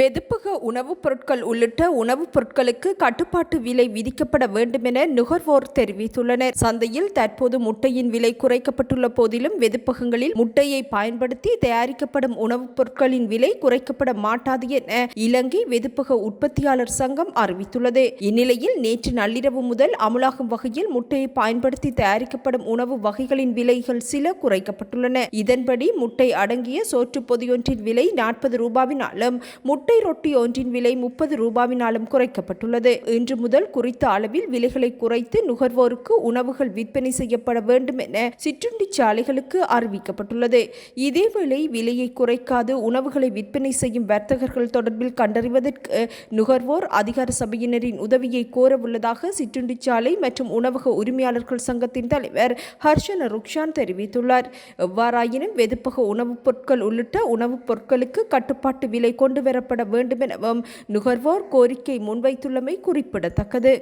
வெதுப்பக உணவுப் பொருட்கள் உள்ளிட்ட உணவுப் பொருட்களுக்கு கட்டுப்பாட்டு விலை விதிக்கப்பட வேண்டும் என நுகர்வோர் தெரிவித்துள்ளனர். சந்தையில் தற்போது முட்டையின் விலை குறைக்கப்பட்டுள்ள போதிலும் வெதுப்பகங்களில் முட்டையை பயன்படுத்தி தயாரிக்கப்படும் உணவுப் பொருட்களின் விலை குறைக்கப்பட மாட்டாது என இலங்கை வெதுப்பக உற்பத்தியாளர் சங்கம் அறிவித்துள்ளது. இந்நிலையில் நேற்று நள்ளிரவு முதல் அமலாகும் வகையில் முட்டையை பயன்படுத்தி தயாரிக்கப்படும் உணவு வகைகளின் விலைகள் சில குறைக்கப்பட்டுள்ளன. இதன்படி முட்டை அடங்கிய சோற்று பொதியொன்றின் விலை நாற்பது ரூபாவினாலும் முட்டை ரொட்டி ஒன்றின் விலை முப்பது ரூபாவினாலும் குறைக்கப்பட்டுள்ளது. இன்று முதல் குறித்த அளவில் விலைகளை குறைத்து நுகர்வோருக்கு உணவுகள் விற்பனை செய்யப்பட வேண்டும் என சிற்றுண்டி சாலைகளுக்கு அறிவிக்கப்பட்டுள்ளது. இதேவேளை விலையை குறைக்காது உணவுகளை விற்பனை செய்யும் வர்த்தகர்கள் தொடர்பில் கண்டறிவதற்கு நுகர்வோர் அதிகார சபையினரின் உதவியை கோரவுள்ளதாக சிற்றுண்டி சாலை மற்றும் உணவக உரிமையாளர்கள் சங்கத்தின் தலைவர் ஹர்ஷன ருக்ஷான் தெரிவித்துள்ளார். எவ்வாறாயினும் வெதுப்பக உணவுப் பொருட்கள் உள்ளிட்ட உணவுப் பொருட்களுக்கு கட்டுப்பாட்டு விலை கொண்டு வரப்பட வேண்டும் எனவும் நுகர்வோர் கோரிக்கை முன்வைத்துள்ளமை குறிப்பிடத்தக்கது.